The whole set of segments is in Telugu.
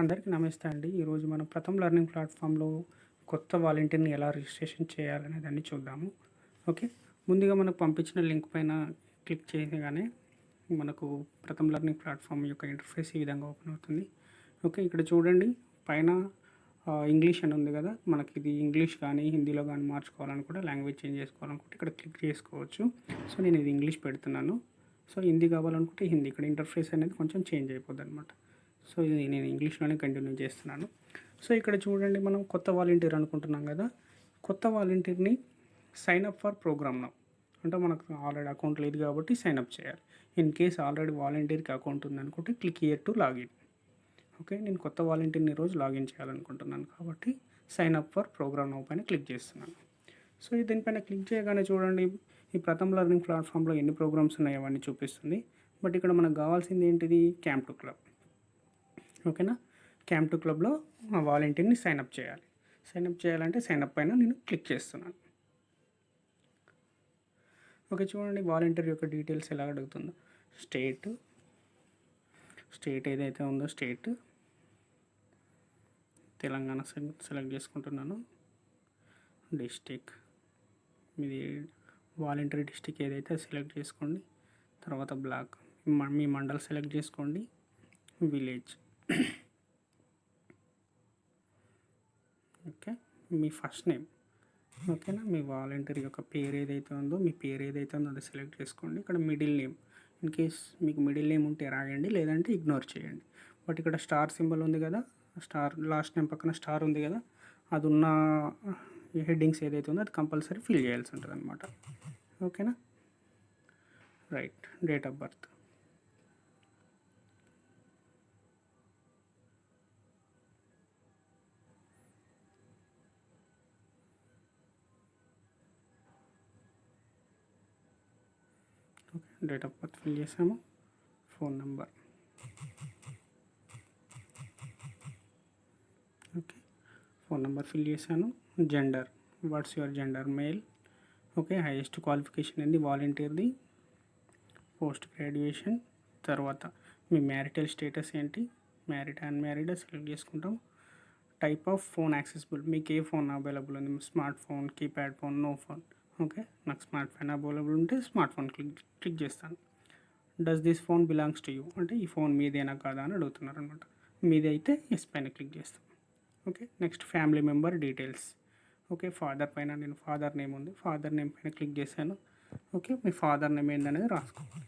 అందరికీ నమస్తే అండి. ఈరోజు మనం ప్రథమ లెర్నింగ్ ప్లాట్ఫామ్లో కొత్త వాలంటీర్ని ఎలా రిజిస్ట్రేషన్ చేయాలనే దాన్ని చూద్దాము. ఓకే? ముందుగా మనకు పంపించిన లింక్ పైన క్లిక్ చేయగానే మనకు ప్రథమ్ లెర్నింగ్ ప్లాట్ఫామ్ యొక్క ఇంటర్ఫేస్ ఈ విధంగా ఓపెన్ అవుతుంది. ఓకే? ఇక్కడ చూడండి. పైన ఇంగ్లీష్ అని ఉంది కదా? మనకి ఇది ఇంగ్లీష్ కానీ హిందీలో కానీ మార్చుకోవాలనుకుంటే లాంగ్వేజ్ చేంజ్ చేసుకోవాలనుకుంటే ఇక్కడ క్లిక్ చేసుకోవచ్చు. సో నేను ఇది ఇంగ్లీష్ పెడుతున్నాను. సో హిందీ కావాలనుకుంటే హిందీ. ఇక్కడ ఇంటర్ఫేస్ అనేది కొంచెం చేంజ్ అయిపోద్ది అనమాట సో ఇది నేను ఇంగ్లీష్లోనే కంటిన్యూ చేస్తున్నాను. సో ఇక్కడ చూడండి మనం కొత్త వాలంటీర్ అనుకుంటున్నాం కదా. కొత్త వాలంటీర్ని sign up for program now అంటే మనకు ఆల్రెడీ అకౌంట్ లేదు కాబట్టి సైన్ అప్ చేయాలి. ఇన్ కేస్ ఆల్రెడీ వాలంటీర్కి account ఉందనుకుంటే click here to login okay నేను కొత్త వాలంటీర్ని రోజు లాగిన్ చేయాలనుకుంటున్నాను కాబట్టి sign up for program now పైన క్లిక్ చేస్తున్నాను. సో దీనిపైన క్లిక్ చేయగానే చూడండి ఈ ప్రథమ లెర్నింగ్ ప్లాట్ఫామ్లో ఎన్ని ప్రోగ్రామ్స్ ఉన్నాయో అవన్నీ చూపిస్తుంది. బట్ ఇక్కడ మనకు కావాల్సింది ఏంటిది? క్యాంప్ టు క్లబ్ ఓకేనా? క్యాంప్ టు క్లబ్లో ఆ వాలంటీర్ని సైన్ అప్ చేయాలి. సైన్అప్ చేయాలంటే సైన్అప్ పైన నేను క్లిక్ చేస్తున్నాను. ఓకే చూడండి వాలంటీర్ యొక్క డీటెయిల్స్ ఎలా అడుగుతుందో. స్టేట్ స్టేట్ ఏదైతే ఉందో స్టేట్ తెలంగాణ సెలెక్ట్ చేసుకుంటున్నాను. డిస్టిక్ మీది వాలంటరీ డిస్టిక్ ఏదైతే సెలెక్ట్ చేసుకోండి. తర్వాత బ్లాక్ మీ మండల్ సెలెక్ట్ చేసుకోండి. విలేజ్. ఓకే. మీ ఫస్ట్ నేమ్. ఓకేనా? మీ వాలంటీర్ యొక్క పేరు ఏదైతే ఉందో మీ పేరు ఏదైతే ఉందో అది సెలెక్ట్ చేసుకోండి. ఇక్కడ మిడిల్ నేమ్. ఇన్ కేస్ మీకు మిడిల్ నేమ్ ఉంటే రాయండి లేదంటే ఇగ్నోర్ చేయండి. బట్ ఇక్కడ స్టార్ సింబల్ ఉంది కదా స్టార్ లాస్ట్ నేమ్ పక్కన స్టార్ ఉంది కదా అది ఉన్న హెడ్డింగ్స్ ఏదైతే ఉందో అది కంపల్సరీ ఫిల్ చేయాల్సి ఉంటుంది అనమాట ఓకేనా? Right. Date of birth. Date of birth fill చేసాము. Phone number. Okay. Phone number fill చేశాను. Gender. What's your gender male. Okay. Highest qualification ఏంది? వాలంటీర్ది. Post graduation. తర్వాత మీ మ్యారిటల్ స్టేటస్ ఏంటి? మ్యారిడ్ అన్మ్యారిడ్ సెలెక్ట్ చేసుకుంటాం. Type of phone accessible. మీకు ఏ ఫోన్ అవైలబుల్ ఉంది? Smart phone keypad phone no phone. Okay నాకు స్మార్ట్ ఫోన్ అవైలబుల్ ఉంటే స్మార్ట్ ఫోన్ క్లిక్ క్లిక్ చేస్తాను. Does this phone belongs to you అంటే ఈ ఫోన్ మీదేనా కాదా అని అడుగుతున్నారు అనమాట మీది అయితే ఎస్ పైన క్లిక్ చేస్తాం. Okay next family member details okay father పైన నేను ఫాదర్ నేమ్ ఉంది. ఫాదర్ నేమ్ పైన క్లిక్ చేశాను. ఓకే మీ ఫాదర్ నేమ్ ఏందనేది రాసుకోవాలి.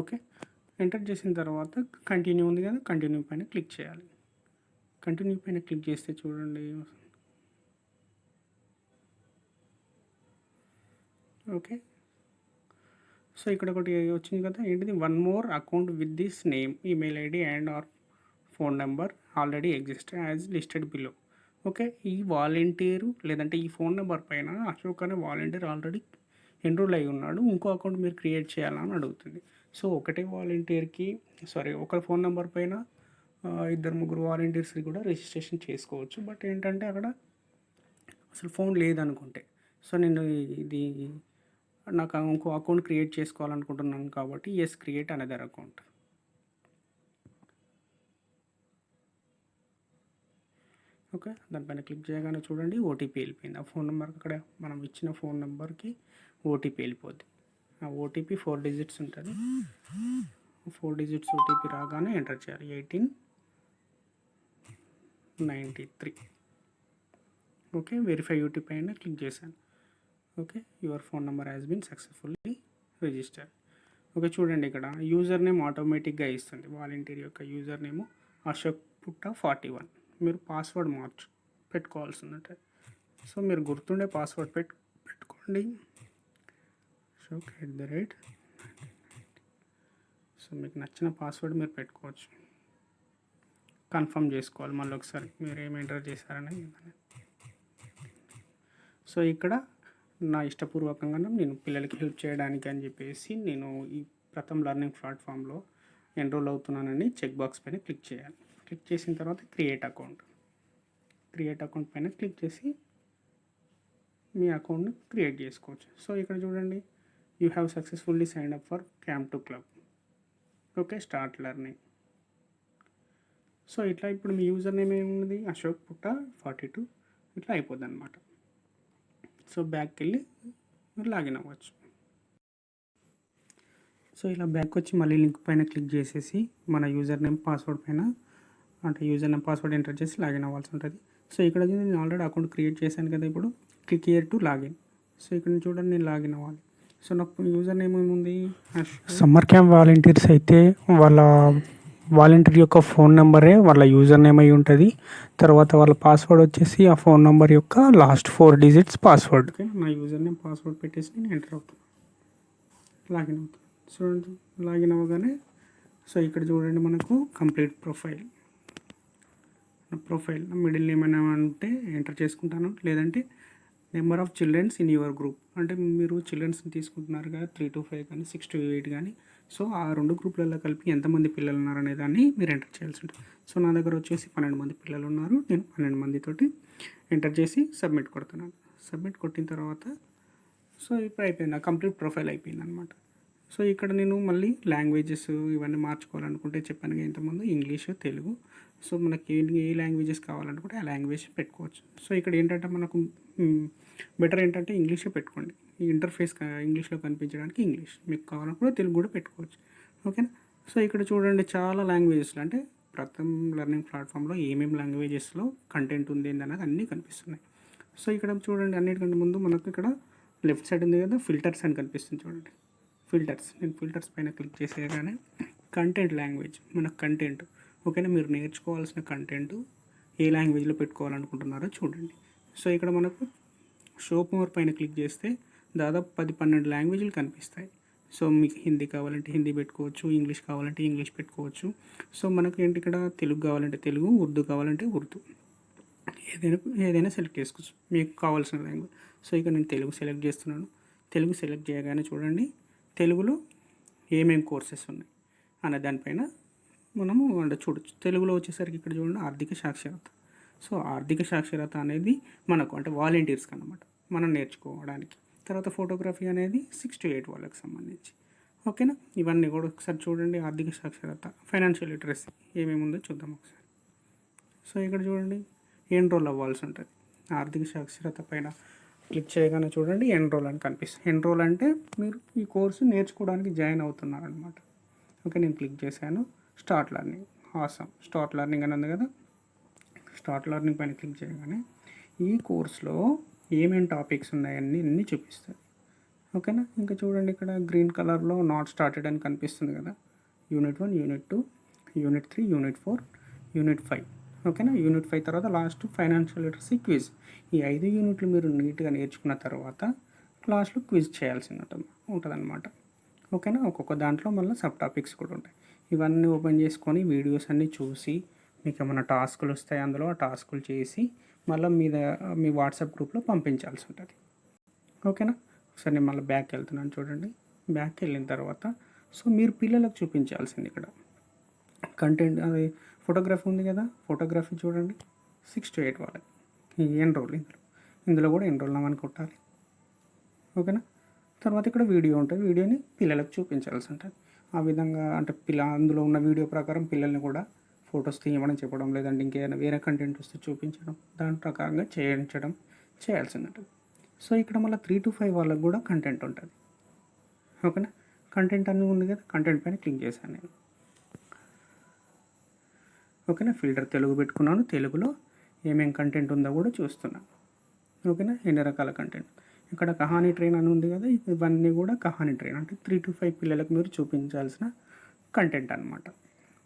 ఓకే ఎంటర్ చేసిన తర్వాత కంటిన్యూ ఉంది కదా కంటిన్యూ పైన క్లిక్ చేయాలి. కంటిన్యూ పైన క్లిక్ చేస్తే చూడండి. ఓకే. సో ఇక్కడ ఒకటి వచ్చింది కదా ఏంటిది? One more account with this name email ID and or phone number already exist as listed below. Okay ఈ వాలంటీరు లేదంటే ఈ ఫోన్ నెంబర్ పైన అశోక్ అనే వాలంటీర్ ఆల్రెడీ ఎన్రోల్ అయి ఉన్నాడు ఇంకో అకౌంట్ మీరు క్రియేట్ చేయాలని అడుగుతుంది. సో ఒకటే వాలంటీర్కి సారీ ఒక ఫోన్ నెంబర్ పైన ఇద్దరు ముగ్గురు వాలంటీర్స్కి కూడా రిజిస్ట్రేషన్ చేసుకోవచ్చు. బట్ ఏంటంటే అక్కడ అసలు ఫోన్ లేదనుకుంటే. సో నేను ఇది నాకు ఇంకో అకౌంట్ క్రియేట్ చేసుకోవాలనుకుంటున్నాను కాబట్టి yes create another account okay దానిపైన క్లిక్ చేయగానే చూడండి ఓటీపీ వెళ్ళిపోయింది. ఆ ఫోన్ నెంబర్ అక్కడ మనం ఇచ్చిన ఫోన్ నెంబర్కి ఓటీపీ వెళ్ళిపోద్ది. ఆ ఓటీపీ ఫోర్ డిజిట్స్ ఉంటుంది. ఫోర్ డిజిట్స్ ఓటీపీ రాగానే ఎంటర్ చేయాలి. Eighteen ninety three okay verify UT పైన క్లిక్ చేశాను. Okay your phone number has been successfully register okay చూడండి ఇక్కడ. యూజర్ నేమ్ ఆటోమేటిక్గా ఇస్తుంది. వాలంటీర్ యొక్క user name Ashok Putta forty one మీరు పాస్వర్డ్ మార్చు పెట్టుకోవాల్సి ఉందంటే సో మీరు గుర్తుండే పాస్వర్డ్ పెట్టు పెట్టుకోండి. Ashok at the rate so మీకు నచ్చిన పాస్వర్డ్ మీరు పెట్టుకోవచ్చు. కన్ఫర్మ్ చేసుకోవాలి మళ్ళీ ఒకసారి. మీరు ఏం ఎంటర్ చేశారని. సో ఇక్కడ నా ఇష్టపూర్వకంగా నేను పిల్లలకి హెల్ప్ చేయడానికి అని చెప్పేసి నేను ఈ ప్రథమ్ లెర్నింగ్ ప్లాట్ఫామ్లో ఎన్రోల్ అవుతున్నానని చెక్ బాక్స్ పైన క్లిక్ చేయాలి. క్లిక్ చేసిన తర్వాత క్రియేట్ అకౌంట్. క్రియేట్ అకౌంట్ పైన క్లిక్ చేసి మీ అకౌంట్ని క్రియేట్ చేసుకోవచ్చు. సో ఇక్కడ చూడండి. You have successfully sign up for camp to club. Okay start learning. So ఇట్లా ఇప్పుడు మీ యూజర్ నేమ్ ఏముంది? Ashok Putta forty two. ఇట్లా అయిపోద్ది అనమాట సో బ్యాక్కి వెళ్ళి మీరు లాగిన్ అవ్వచ్చు. సో ఇలా బ్యాక్ వచ్చి మళ్ళీ లింక్ పైన క్లిక్ చేసేసి మన యూజర్ నేమ్ పాస్వర్డ్ పైన అంటే యూజర్ నేమ్ పాస్వర్డ్ ఎంటర్ చేసి లాగిన్ అవ్వాల్సి ఉంటుంది. సో ఇక్కడ నేను ఆల్రెడీ అకౌంట్ క్రియేట్ చేశాను కదా ఇప్పుడు click here to login. So ఇక్కడ చూడండి నేను లాగిన్ అవ్వాలి. సో నాకు యూజర్ నేమ్ ఏముంది? సమ్మర్ క్యాంప్ వాలంటీర్స్ అయితే వాళ్ళ వాలంటీర్ యొక్క ఫోన్ నెంబరే వాళ్ళ యూజర్ నేమ్ అయి ఉంటుంది. తర్వాత వాళ్ళ పాస్వర్డ్ వచ్చేసి ఆ ఫోన్ నెంబర్ యొక్క last four digits password. Okay నా యూజర్ నేమ్ పాస్వర్డ్ పెట్టేసి నేను ఎంటర్ అవుతాను లాగిన్ అవుతాను చూడండి లాగిన్ అవ్వగానే సో ఇక్కడ చూడండి మనకు కంప్లీట్ ప్రొఫైల్. నా ప్రొఫైల్ నా మిడిల్ నేమ్ ఏమైనా ఉంటే ఎంటర్ చేసుకుంటాను. లేదంటే number of childrens in your group. అంటే మీరు చిల్డ్రన్స్ని తీసుకుంటున్నారు కదా త్రీ టు ఫైవ్ కానీ సిక్స్ టు ఎయిట్ కానీ సో ఆ రెండు గ్రూపులలో కలిపి ఎంతమంది పిల్లలు ఉన్నారు అనే దాన్ని మీరు ఎంటర్ చేయాల్సి ఉంటుంది. సో నా దగ్గర వచ్చేసి పన్నెండు మంది పిల్లలు ఉన్నారు నేను పన్నెండు మందితోటి ఎంటర్ చేసి సబ్మిట్ కొడుతున్నాను. సబ్మిట్ కొట్టిన తర్వాత సో ఇప్పుడు అయిపోయింది. నా కంప్లీట్ ప్రొఫైల్ అయిపోయింది అనమాట సో ఇక్కడ నేను మళ్ళీ లాంగ్వేజెస్ ఇవన్నీ మార్చుకోవాలనుకుంటే చెప్పాను ఇంతకుముందు ఇంగ్లీష్ తెలుగు. సో మనకి ఏ లాంగ్వేజెస్ కావాలనుకుంటే ఆ లాంగ్వేజ్ పెట్టుకోవచ్చు. సో ఇక్కడ ఏంటంటే మనకు బెటర్ ఏంటంటే ఇంగ్లీషే పెట్టుకోండి. ఇంటర్ఫేస్ ఇంగ్లీష్లో కనిపించడానికి ఇంగ్లీష్ మీకు కావాలనుకుంటే తెలుగు కూడా పెట్టుకోవచ్చు. ఓకేనా సో ఇక్కడ చూడండి చాలా లాంగ్వేజెస్లో అంటే ప్రథమ్ లెర్నింగ్ ప్లాట్ఫామ్లో ఏమేమి లాంగ్వేజెస్లో కంటెంట్ ఉంది అనేది అన్నీ కనిపిస్తున్నాయి. సో ఇక్కడ చూడండి అన్నిటికంటే ముందు మనకు ఇక్కడ లెఫ్ట్ సైడ్ ఉంది కదా ఫిల్టర్స్ అని కనిపిస్తుంది చూడండి. ఫిల్టర్స్ నేను ఫిల్టర్స్ పైన క్లిక్ చేసేయగానే కంటెంట్ లాంగ్వేజ్ మన కంటెంట్ ఓకేనా మీరు నేర్చుకోవాల్సిన కంటెంట్ ఏ లాంగ్వేజ్లో పెట్టుకోవాలనుకుంటున్నారో చూడండి. సో ఇక్కడ మనకు షో మోర్ పైన క్లిక్ చేస్తే దాదాపు పది పన్నెండు లాంగ్వేజ్లు కనిపిస్తాయి. సో మీకు హిందీ కావాలంటే హిందీ పెట్టుకోవచ్చు ఇంగ్లీష్ కావాలంటే ఇంగ్లీష్ పెట్టుకోవచ్చు. సో మనకు ఏంటి ఇక్కడ తెలుగు కావాలంటే తెలుగు ఉర్దూ కావాలంటే ఉర్దూ. ఏదైనా ఏదైనా సెలెక్ట్ చేసుకోవచ్చు. మీకు కావాల్సిన లాంగ్వేజ్. సో ఇక్కడ నేను తెలుగు సెలెక్ట్ చేస్తున్నాను. తెలుగు సెలెక్ట్ చేయగానే చూడండి తెలుగులో ఏమేమి కోర్సెస్ ఉన్నాయి అనే దానిపైన మనము అంటే చూడొచ్చు. తెలుగులో వచ్చేసరికి ఇక్కడ చూడండి ఆర్థిక సాక్షరత. సో ఆర్థిక సాక్షరత అనేది మనకు అంటే వాలంటీర్స్కి అనమాట మనం నేర్చుకోవడానికి. తర్వాత ఫోటోగ్రఫీ అనేది సిక్స్ టు ఎయిట్ వాళ్ళకి సంబంధించి. ఓకేనా? ఇవన్నీ కూడా ఒకసారి చూడండి. ఆర్థిక సాక్షరత ఫైనాన్షియల్ లిటరసీ ఏమేమి ఉందో చూద్దాం ఒకసారి. సో ఇక్కడ చూడండి. ఎన్రోల్ అవ్వాల్సి ఉంటుంది. ఆర్థిక సాక్షరత పైన క్లిక్ చేయగానే చూడండి ఎన్రోల్ అని కనిపిస్తుంది. ఎన్రోల్ అంటే మీరు ఈ కోర్సు నేర్చుకోవడానికి జాయిన్ అవుతున్నారనమాట ఓకే నేను క్లిక్ చేశాను. Start learning. Awesome start learning అని ఉంది కదా. స్టార్ట్ లెర్నింగ్ పైన క్లిక్ చేయగానే ఈ కోర్సులో ఏమేమి టాపిక్స్ ఉన్నాయన్నీ అన్నీ చూపిస్తుంది ఓకేనా? ఇంకా చూడండి ఇక్కడ గ్రీన్ కలర్లో నాట్ స్టార్టెడ్ అని కనిపిస్తుంది కదా. Unit one unit two unit three unit four unit five ఓకేనా? యూనిట్ ఫైవ్ తర్వాత లాస్ట్ ఫైనాన్షియల్ లిటరసీ క్విజ్ ఈ ఐదు యూనిట్లు మీరు నీట్గా నేర్చుకున్న తర్వాత లాస్ట్లో క్విజ్ చేయాల్సి ఉంటుంది ఉంటుందన్నమాట. ఓకేనా? ఒక్కొక్క దాంట్లో మళ్ళీ సబ్ టాపిక్స్ కూడా ఉంటాయి. ఇవన్నీ ఓపెన్ చేసుకొని వీడియోస్ అన్నీ చూసి మీకు ఏమైనా టాస్కులు వస్తాయి అందులో? ఆ టాస్కులు చేసి మళ్ళీ మీ మీ వాట్సాప్ గ్రూప్లో పంపించాల్సి ఉంటుంది. ఓకేనా? ఒకసారి నేను మళ్ళీ బ్యాక్ వెళ్తున్నాను చూడండి. బ్యాక్ వెళ్ళిన తర్వాత సో మీరు పిల్లలకు చూపించాల్సింది ఇక్కడ. కంటెంట్ అది ఫోటోగ్రఫీ ఉంది కదా ఫోటోగ్రఫీ చూడండి. సిక్స్ టు ఎయిట్ వాళ్ళకి ఎన్రోల్ ఇందులో. ఇందులో కూడా ఎన్రోల్ అవ్వని కొట్టాలి. ఓకేనా? తర్వాత ఇక్కడ వీడియో ఉంటుంది. వీడియోని పిల్లలకు చూపించాల్సి ఉంటుంది. ఆ విధంగా అంటే పిల్ల అందులో ఉన్న వీడియో ప్రకారం పిల్లల్ని కూడా ఫొటోస్ తీయమని చెప్పడం లేదంటే ఇంకేదైనా వేరే కంటెంట్ వస్తే చూపించడం దాని ప్రకారంగా చేయించడం చేయాల్సింది ఉంటుంది సో ఇక్కడ మళ్ళీ త్రీ టు ఫైవ్ వాళ్ళకి కూడా కంటెంట్ ఉంటుంది. ఓకేనా? కంటెంట్ అన్నీ ఉంది కదా కంటెంట్ పైన క్లిక్ చేశాను నేను. ఓకేనా? ఫిల్టర్ తెలుగు పెట్టుకున్నాను తెలుగులో ఏమేం కంటెంట్ ఉందో కూడా చూస్తున్నాను ఓకేనా? ఎన్ని రకాల కంటెంట్ ఇక్కడ కహానీ ట్రైన్ అని ఉంది కదా ఇవన్నీ కూడా కహానీ ట్రైన్ అంటే త్రీ టు ఫైవ్ పిల్లలకు మీరు చూపించాల్సిన కంటెంట్ అనమాట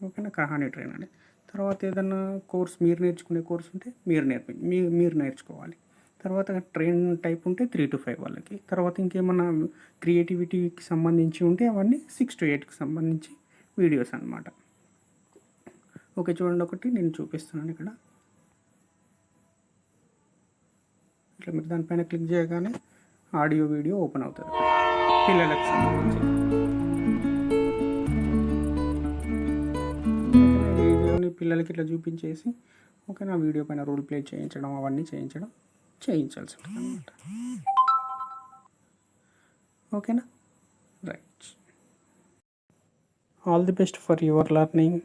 ఓకేనా? కహాని ట్రైన్ అని తర్వాత ఏదైనా కోర్స్ మీరు నేర్చుకునే కోర్స్ ఉంటే మీరు నేర్పి మీ మీరు నేర్చుకోవాలి. తర్వాత ట్రైన్ టైప్ ఉంటే త్రీ టు ఫైవ్ వాళ్ళకి. తర్వాత ఇంకేమన్నా క్రియేటివిటీకి సంబంధించి ఉంటే అవన్నీ సిక్స్ టు ఎయిట్కి సంబంధించి వీడియోస్ అన్నమాట. ఓకే చూడండి ఒకటి నేను చూపిస్తున్నాను ఇక్కడ. ఇట్లా మీరు దానిపైన క్లిక్ చేయగానే ఆడియో వీడియో ఓపెన్ అవుతుంది. పిల్లలకు సంబంధించి. పిల్లలకి ఇట్లా చూపించేసి ఓకే నా వీడియో పైన రోల్ ప్లే చేయించడం అవన్నీ చేయించడం చేయించాల్సి ఉంటుంది అనమాట ఓకేనా? Right all the best for your learning